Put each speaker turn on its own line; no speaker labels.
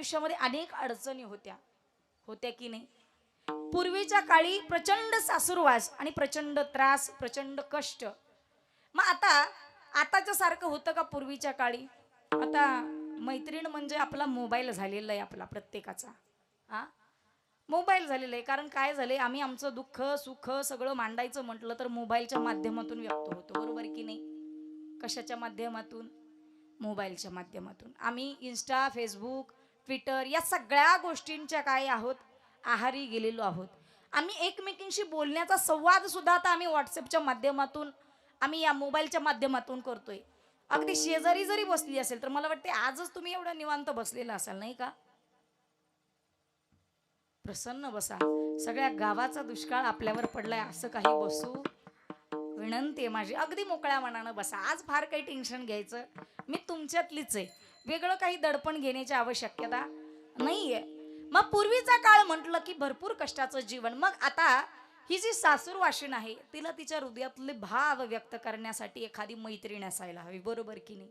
आयुष्यामध्ये अनेक अडचणी होत्या. होत्या की नाही? पूर्वीच्या काळी प्रचंड सासूरवास आणि प्रचंड त्रास प्रचंड कष्ट. मग आता आताच्या सारखं होतं का पूर्वीच्या काळी? आता मैत्रीण म्हणजे आपला मोबाईल झालेला आहे आपला प्रत्येकाचा. हा मोबाईल झालेला आहे. कारण काय झालंय? आम्ही आमचं दुःख सुख सगळं मांडायचं म्हटलं तर मोबाईलच्या माध्यमातून व्यक्त होतो. बरोबर की नाही? कशाच्या माध्यमातून? मोबाईलच्या माध्यमातून. आम्ही इन्स्टा फेसबुक ट्विटर या सगळ्या गोष्टींच्या काय आहोत? आहारी गेलेलो आहोत. आम्ही एकमेकींशी बोलण्याचा संवाद सुद्धा आता आम्ही व्हॉट्सअपच्या माध्यमातून आम्ही या मोबाईलच्या माध्यमातून करतोय. अगदी शेजारी जरी बसली असेल तर मला वाटते आजच तुम्ही एवढं निवांत बसलेला असाल नाही का? प्रसन्न बसा. सगळ्या गावाचा दुष्काळ आपल्यावर पडलाय असं काही बसू विनंती आहे माझी. अगदी मोकळ्या मनानं बसा. आज फार काही टेन्शन घ्यायचं. मी तुमच्यातलीच आहे. वेगळं काही दडपण घेण्याची आवश्यकता नाहीये. मग पूर्वीचा काळ म्हटलं की भरपूर कष्टाचं जीवन. मग आता ही जी सासूरवाशिन आहे तिला तिच्या हृदयातले भाव व्यक्त करण्यासाठी एखादी मैत्रीण असायला हवी. बरोबर की नाही?